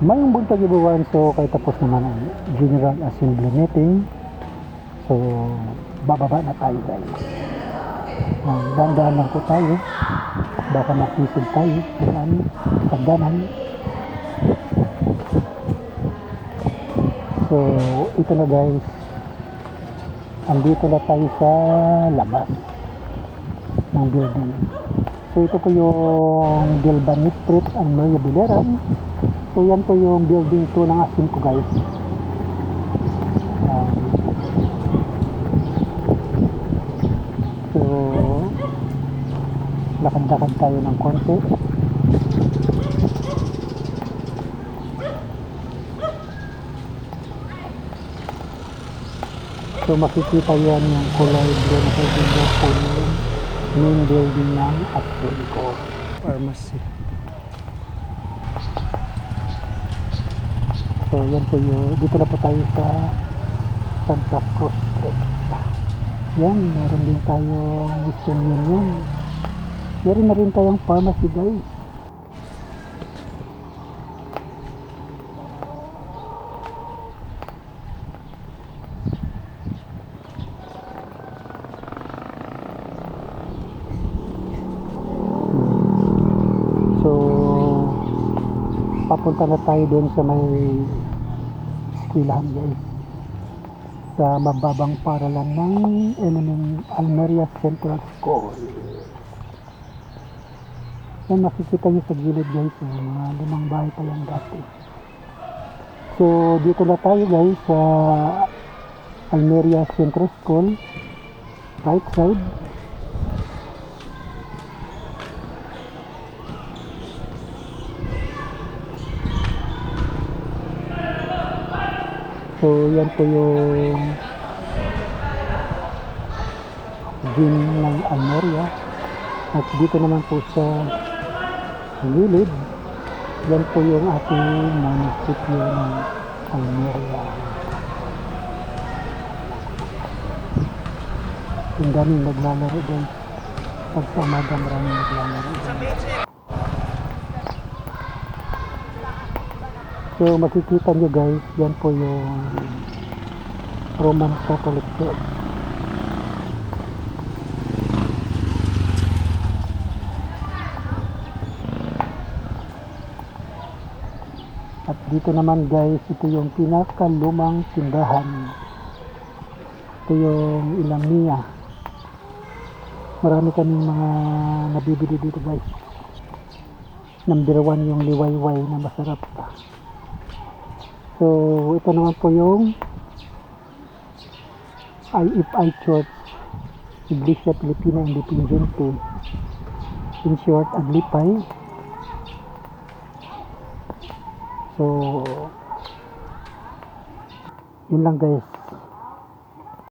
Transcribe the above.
Mayong buntag ibuwan, so kay tapos naman ang General Assembly meeting. So, bababa na tayo guys. Uh, dandaan lang po tayo. Baka makisig tayo. Kailan, pagdanan. So, ito na guys. Andito na tayo sa labas ng building. So, ito po yung Gilbani Street ang Maria Bileran. So, yan po yung building 2 ng asin ko guys. Um, so, lakad-lakad tayo ng konti. So makikita yan yung kulay blue na po yung main building ng Atlantico Pharmacy. So yan po yung, dito na po tayo sa Santa Cruz Street. Yan, meron din tayong Western Union. Meron na rin tayong pharmacy guys. So, papunta na tayo doon sa may eskwelahan guys. Sa mababang paralan ng NMM Almeria Central School. Yan makikita nyo sa gilid guys, mga limang bahay pa yan dati. So, dito na tayo guys sa Almeria Central School. Right side. So, yan po yung gym ng Almeria. At dito naman po sa gilid, yan po yung ating munisipyo ng Almeria. Ang daming naglalaro doon. Pag sa umaga maraming naglalaro doon. So makikita nyo guys, yan po yung Roman Catholic Church. At dito naman guys, ito yung pinakalumang tindahan. Ito yung Ilamia. Marami kaming mga nabibili dito guys. Number one yung liwayway na masarap. So, ito naman po yung IFI Church Iglesia Pilipina Independiente in short, Aglipay so yun lang guys